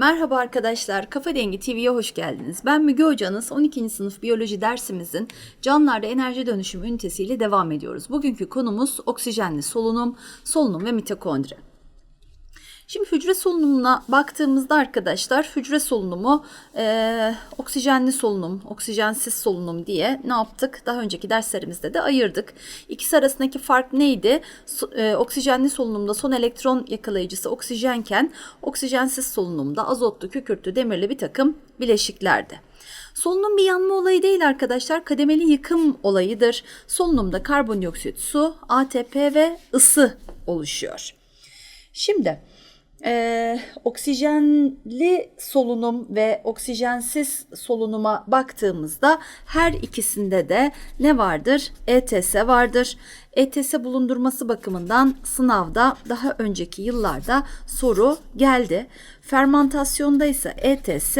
Merhaba arkadaşlar, Kafa Dengi TV'ye hoş geldiniz. Ben Müge Hocanız, 12. sınıf biyoloji dersimizin canlılarda enerji dönüşüm ünitesiyle devam ediyoruz. Bugünkü konumuz oksijenli solunum, solunum ve mitokondri. Şimdi hücre solunumuna baktığımızda arkadaşlar hücre solunumu e, oksijenli solunum, oksijensiz solunum diye ne yaptık? Daha önceki derslerimizde de ayırdık. İkisi arasındaki fark neydi? So, e, oksijenli solunumda son elektron yakalayıcısı oksijenken oksijensiz solunumda azotlu, kükürtlü, demirli bir takım bileşiklerdi. Solunum bir yanma olayı değil arkadaşlar. Kademeli yıkım olayıdır. Solunumda karbondioksit, su, ATP ve ısı oluşuyor. Şimdi ee, oksijenli solunum ve oksijensiz solunuma baktığımızda her ikisinde de ne vardır? ETS vardır. ETS bulundurması bakımından sınavda daha önceki yıllarda soru geldi. Fermentasyonda ise ETS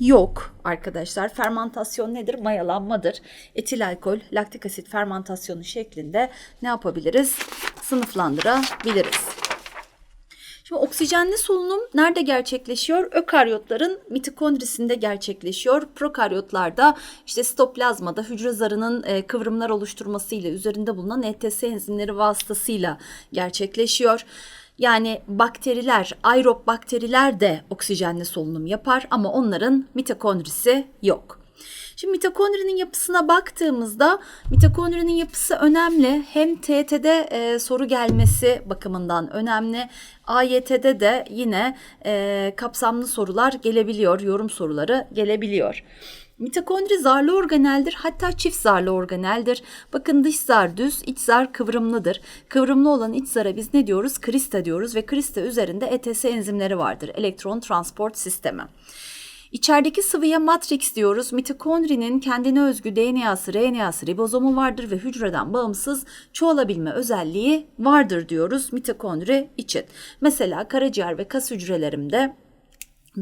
yok arkadaşlar. Fermentasyon nedir? Mayalanmadır. Etil alkol, laktik asit fermentasyonu şeklinde ne yapabiliriz? Sınıflandırabiliriz. Şimdi oksijenli solunum nerede gerçekleşiyor? Ökaryotların mitokondrisinde gerçekleşiyor. Prokaryotlarda işte sitoplazmada hücre zarının e, kıvrımlar oluşturmasıyla üzerinde bulunan ETS enzimleri vasıtasıyla gerçekleşiyor. Yani bakteriler, aerob bakteriler de oksijenli solunum yapar ama onların mitokondrisi yok. Şimdi mitokondrinin yapısına baktığımızda mitokondrinin yapısı önemli. Hem TET'de e, soru gelmesi bakımından önemli. AYT'de de yine e, kapsamlı sorular gelebiliyor, yorum soruları gelebiliyor. Mitokondri zarlı organeldir hatta çift zarlı organeldir. Bakın dış zar düz, iç zar kıvrımlıdır. Kıvrımlı olan iç zara biz ne diyoruz? Krista diyoruz ve krista üzerinde ETS enzimleri vardır. Elektron transport sistemi. İçerideki sıvıya matrix diyoruz. Mitokondrinin kendine özgü DNA'sı, RNA'sı, ribozomu vardır ve hücreden bağımsız çoğalabilme özelliği vardır diyoruz mitokondri için. Mesela karaciğer ve kas hücrelerimde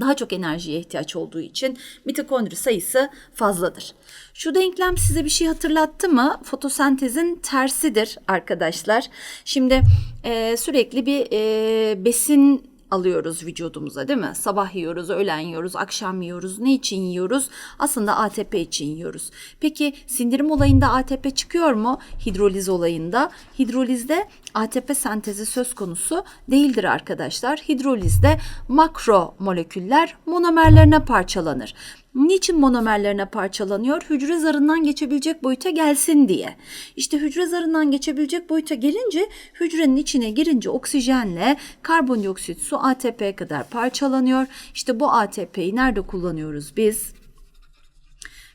daha çok enerjiye ihtiyaç olduğu için mitokondri sayısı fazladır. Şu denklem size bir şey hatırlattı mı? Fotosentezin tersidir arkadaşlar. Şimdi e, sürekli bir e, besin alıyoruz vücudumuza değil mi? Sabah yiyoruz, öğlen yiyoruz, akşam yiyoruz. Ne için yiyoruz? Aslında ATP için yiyoruz. Peki sindirim olayında ATP çıkıyor mu? Hidroliz olayında. Hidrolizde ATP sentezi söz konusu değildir arkadaşlar. Hidrolizde makro moleküller monomerlerine parçalanır. Niçin monomerlerine parçalanıyor? Hücre zarından geçebilecek boyuta gelsin diye. İşte hücre zarından geçebilecek boyuta gelince hücrenin içine girince oksijenle karbondioksit, su, ATP kadar parçalanıyor. İşte bu ATP'yi nerede kullanıyoruz biz?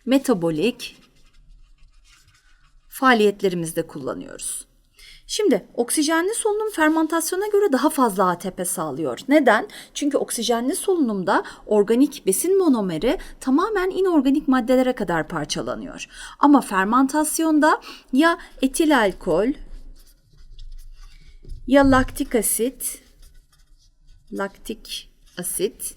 Metabolik faaliyetlerimizde kullanıyoruz. Şimdi oksijenli solunum fermentasyona göre daha fazla ATP sağlıyor. Neden? Çünkü oksijenli solunumda organik besin monomeri tamamen inorganik maddelere kadar parçalanıyor. Ama fermentasyonda ya etil alkol ya laktik asit laktik asit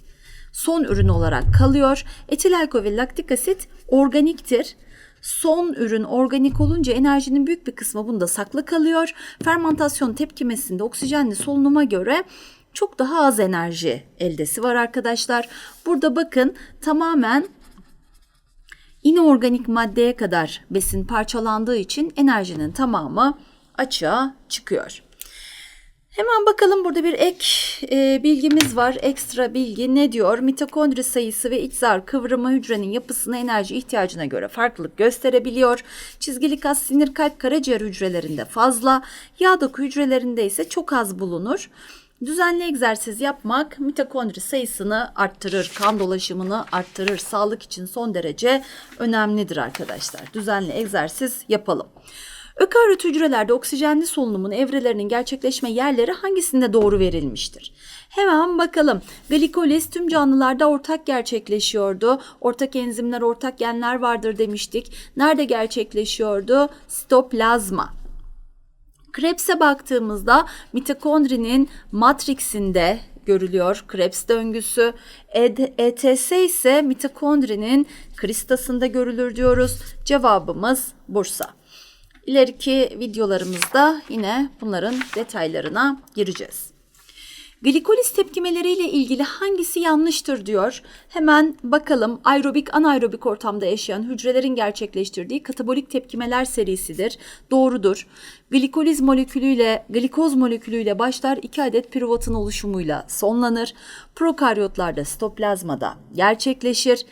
son ürün olarak kalıyor. Etil alkol ve laktik asit organiktir Son ürün organik olunca enerjinin büyük bir kısmı bunda saklı kalıyor. Fermentasyon tepkimesinde oksijenli solunuma göre çok daha az enerji eldesi var arkadaşlar. Burada bakın tamamen inorganik maddeye kadar besin parçalandığı için enerjinin tamamı açığa çıkıyor. Hemen bakalım burada bir ek e, bilgimiz var. Ekstra bilgi ne diyor? Mitokondri sayısı ve iç zar kıvrımı hücrenin yapısına enerji ihtiyacına göre farklılık gösterebiliyor. Çizgili kas, sinir, kalp, karaciğer hücrelerinde fazla, yağ doku hücrelerinde ise çok az bulunur. Düzenli egzersiz yapmak mitokondri sayısını arttırır, kan dolaşımını arttırır. Sağlık için son derece önemlidir arkadaşlar. Düzenli egzersiz yapalım. Ökaryot hücrelerde oksijenli solunumun evrelerinin gerçekleşme yerleri hangisinde doğru verilmiştir? Hemen bakalım. Glikoliz tüm canlılarda ortak gerçekleşiyordu. Ortak enzimler, ortak genler vardır demiştik. Nerede gerçekleşiyordu? Sitoplazma. Krebs'e baktığımızda mitokondrinin matriksinde görülüyor Krebs döngüsü. ETS ise mitokondrinin kristasında görülür diyoruz. Cevabımız Bursa. İleriki videolarımızda yine bunların detaylarına gireceğiz. Glikoliz tepkimeleriyle ilgili hangisi yanlıştır diyor. Hemen bakalım aerobik anaerobik ortamda yaşayan hücrelerin gerçekleştirdiği katabolik tepkimeler serisidir. Doğrudur. Glikoliz molekülüyle glikoz molekülüyle başlar 2 adet piruvatın oluşumuyla sonlanır. Prokaryotlarda sitoplazmada gerçekleşir.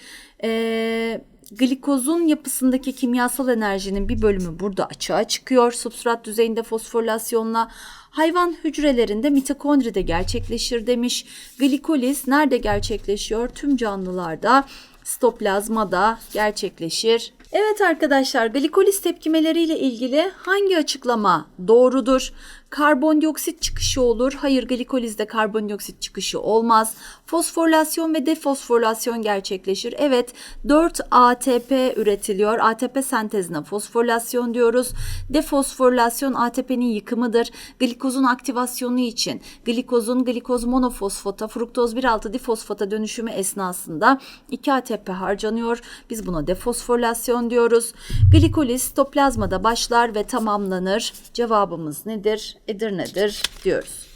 Ee, Glikozun yapısındaki kimyasal enerjinin bir bölümü burada açığa çıkıyor. Substrat düzeyinde fosforilasyonla hayvan hücrelerinde mitokondride gerçekleşir demiş. Glikoliz nerede gerçekleşiyor? Tüm canlılarda sitoplazmada gerçekleşir. Evet arkadaşlar glikoliz tepkimeleriyle ilgili hangi açıklama doğrudur? Karbondioksit çıkışı olur. Hayır glikolizde karbondioksit çıkışı olmaz. Fosforilasyon ve defosforilasyon gerçekleşir. Evet 4 ATP üretiliyor. ATP sentezine fosforilasyon diyoruz. Defosforilasyon ATP'nin yıkımıdır. Glikozun aktivasyonu için glikozun glikoz monofosfata fruktoz 1,6 difosfata dönüşümü esnasında 2 ATP harcanıyor. Biz buna defosforilasyon diyoruz. Glikoliz sitoplazmada başlar ve tamamlanır. Cevabımız nedir? Edirne'dir diyoruz.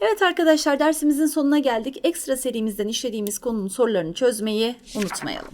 Evet arkadaşlar dersimizin sonuna geldik. Ekstra serimizden işlediğimiz konunun sorularını çözmeyi unutmayalım.